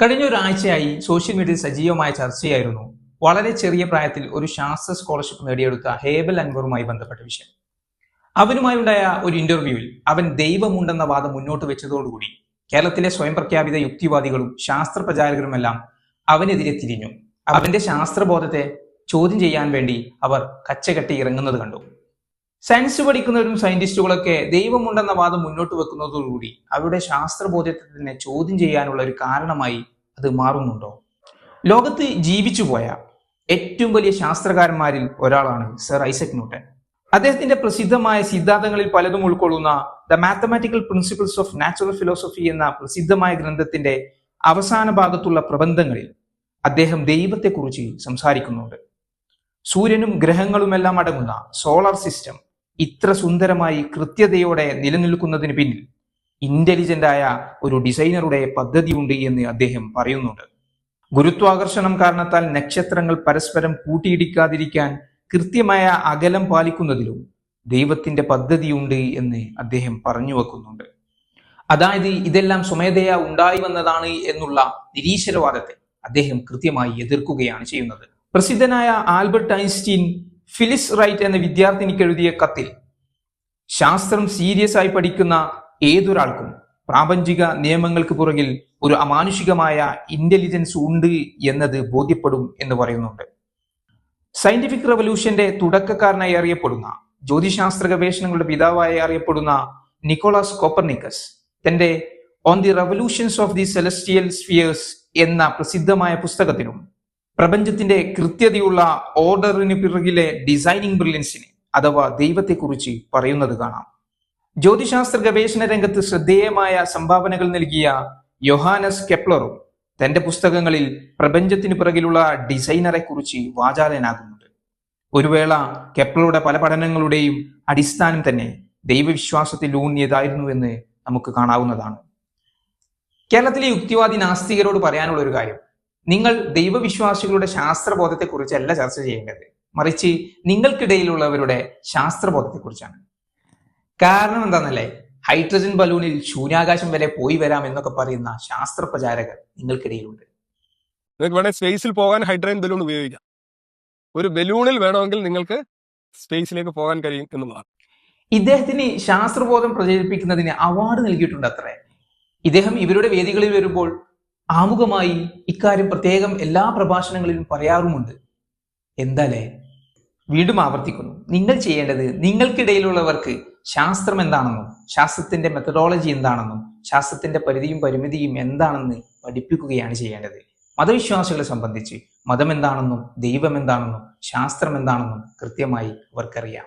കഴിഞ്ഞ ഒരാഴ്ചയായി സോഷ്യൽ മീഡിയയിൽ സജീവമായ ചർച്ചയായിരുന്നു. വളരെ ചെറിയ പ്രായത്തിൽ ഒരു ശാസ്ത്ര സ്കോളർഷിപ്പ് നേടിയെടുത്ത ഹേബൽ അൻവറുമായി ബന്ധപ്പെട്ട വിഷയം. അവനുമായി ഉണ്ടായ ഒരു ഇന്റർവ്യൂവിൽ അവൻ ദൈവമുണ്ടെന്ന വാദം മുന്നോട്ട് വെച്ചതോടുകൂടി കേരളത്തിലെ സ്വയം പ്രഖ്യാപിത യുക്തിവാദികളും ശാസ്ത്ര പ്രചാരകരുമെല്ലാം അവനെതിരെ തിരിഞ്ഞു. അവന്റെ ശാസ്ത്രബോധത്തെ ചോദ്യം ചെയ്യാൻ വേണ്ടി അവർ കച്ചകെട്ടി ഇറങ്ങുന്നത് കണ്ടു. സയൻസ് പഠിക്കുന്നവരും സയന്റിസ്റ്റുകളൊക്കെ ദൈവമുണ്ടെന്ന വാദം മുന്നോട്ട് വെക്കുന്നതോടുകൂടി അവരുടെ ശാസ്ത്രബോധത്തെ തന്നെ ചോദ്യം ചെയ്യാനുള്ള ഒരു കാരണമായി അത് മാറുന്നുണ്ടോ? ലോകത്ത് ജീവിച്ചു പോയ ഏറ്റവും വലിയ ശാസ്ത്രകാരന്മാരിൽ ഒരാളാണ് സർ ഐസക് ന്യൂട്ടൻ. അദ്ദേഹത്തിന്റെ പ്രസിദ്ധമായ സിദ്ധാന്തങ്ങളിൽ പലതും ഉൾക്കൊള്ളുന്ന the mathematical principles of natural philosophy എന്ന പ്രസിദ്ധമായ ഗ്രന്ഥത്തിന്റെ അവസാന ഭാഗത്തുള്ള പ്രബന്ധങ്ങളിൽ അദ്ദേഹം ദൈവത്തെക്കുറിച്ച് സംസാരിക്കുന്നുണ്ട്. സൂര്യനും ഗ്രഹങ്ങളുമെല്ലാം അടങ്ങുന്ന സോളാർ സിസ്റ്റം ഇത്ര സുന്ദരമായി കൃത്യതയോടെ നിലനിൽക്കുന്നതിന് പിന്നിൽ ഇന്റലിജന്റ് ആയ ഒരു ഡിസൈനറുടെ പദ്ധതി ഉണ്ട് എന്ന് അദ്ദേഹം പറയുന്നുണ്ട്. ഗുരുത്വാകർഷണം കാരണത്താൽ നക്ഷത്രങ്ങൾ പരസ്പരം കൂട്ടിയിടിക്കാതിരിക്കാൻ കൃത്യമായ അകലം പാലിക്കുന്നതിലും ദൈവത്തിന്റെ പദ്ധതിയുണ്ട് എന്ന് അദ്ദേഹം പറഞ്ഞു വെക്കുന്നുണ്ട്. അതായത് ഇതെല്ലാം സ്വമേധയാ ഉണ്ടായി വന്നതാണ് എന്നുള്ള നിരീശ്വരവാദത്തെ അദ്ദേഹം കൃത്യമായി എതിർക്കുകയാണ് ചെയ്യുന്നത്. പ്രസിദ്ധനായ ആൽബർട്ട് ഐൻസ്റ്റീൻ ഫിലിസ് റൈറ്റ് എന്ന വിദ്യാർത്ഥിനിക്ക് എഴുതിയ കത്തിൽ ശാസ്ത്രം സീരിയസ് ആയി പഠിക്കുന്ന ഏതൊരാൾക്കും പ്രാപഞ്ചിക നിയമങ്ങൾക്ക് പുറകിൽ ഒരു അമാനുഷികമായ ഇന്റലിജൻസ് ഉണ്ട് എന്നത് ബോധ്യപ്പെടും എന്ന് പറയുന്നുണ്ട്. സയന്റിഫിക് റവല്യൂഷന്റെ തുടക്കക്കാരനായി അറിയപ്പെടുന്ന ജ്യോതിശാസ്ത്ര ഗവേഷണങ്ങളുടെ പിതാവായി അറിയപ്പെടുന്ന നിക്കോളാസ് കോപ്പർനിക്കസ് തന്റെ on the revolutions of the celestial spheres എന്ന പ്രസിദ്ധമായ പുസ്തകത്തിലും പ്രപഞ്ചത്തിന്റെ കൃത്യതയുള്ള ഓർഡറിന് പിറകിലെ ഡിസൈനിങ് ബ്രില്യൻസിനെ അഥവാ ദൈവത്തെക്കുറിച്ച് പറയുന്നത് കാണാം. ജ്യോതിശാസ്ത്ര ഗവേഷണ രംഗത്ത് ശ്രദ്ധേയമായ സംഭാവനകൾ നൽകിയ യൊഹാനസ് കെപ്ലറും തന്റെ പുസ്തകങ്ങളിൽ പ്രപഞ്ചത്തിന് പിറകിലുള്ള ഡിസൈനറെ കുറിച്ച് വാചാലനാകുന്നുണ്ട്. ഒരു വേള കെപ്ലറുടെ പല പഠനങ്ങളുടെയും അടിസ്ഥാനം തന്നെ ദൈവവിശ്വാസത്തിൽ ഊന്നിയതായിരുന്നു എന്ന് നമുക്ക് കാണാവുന്നതാണ്. കേരളത്തിലെ യുക്തിവാദി നാസ്തികരോട് പറയാനുള്ള ഒരു കാര്യം. നിങ്ങൾ ദൈവവിശ്വാസികളുടെ ശാസ്ത്രബോധത്തെക്കുറിച്ചല്ല ചർച്ച ചെയ്യേണ്ടത്. മറിച്ച് നിങ്ങൾക്കിടയിലുള്ളവരുടെ ശാസ്ത്രബോധത്തെക്കുറിച്ചാണ്. കാരണം എന്താണെന്നല്ലേ ഹൈഡ്രജൻ ബലൂണിൽ ശൂന്യാകാശം വരെ പോയി വരാം എന്നൊക്കെ പറയുന്ന ശാസ്ത്ര പ്രചാരകർ നിങ്ങൾക്കിടയിലുണ്ട്. നിങ്ങൾക്ക് സ്പേസിൽ പോകാൻ ഹൈഡ്രജൻ ബലൂൺ ഉപയോഗിക്കാം. ഒരു ബലൂണിൽ വേണമെങ്കിൽ നിങ്ങൾക്ക് സ്പേസിലേക്ക് പോകാൻ കഴിയും എന്നുള്ളതാണ്. ഇദ്ദേഹത്തിന് ശാസ്ത്രബോധം പ്രചരിപ്പിക്കുന്നതിന് അവാർഡ് നൽകിയിട്ടുണ്ട് അത്രേ ഇദ്ദേഹം ഇവരുടെ വേദികളിൽ വരുമ്പോൾ ആമുഖമായി ഇക്കാര്യം പ്രത്യേകം എല്ലാ പ്രഭാഷണങ്ങളിലും പറയാറുമുണ്ട്. എന്താലേ? വീണ്ടും ആവർത്തിക്കുന്നു. നിങ്ങൾ ചെയ്യേണ്ടത് നിങ്ങൾക്കിടയിലുള്ളവർക്ക് ശാസ്ത്രം എന്താണെന്നും ശാസ്ത്രത്തിന്റെ മെത്തഡോളജി എന്താണെന്നും ശാസ്ത്രത്തിന്റെ പരിധിയും പരിമിതിയും എന്താണെന്ന് പഠിപ്പിക്കുകയാണ് ചെയ്യേണ്ടത്. മതവിശ്വാസികളെ സംബന്ധിച്ച് മതം എന്താണെന്നും ദൈവം എന്താണെന്നും ശാസ്ത്രം എന്താണെന്നും കൃത്യമായി അവർക്കറിയാം.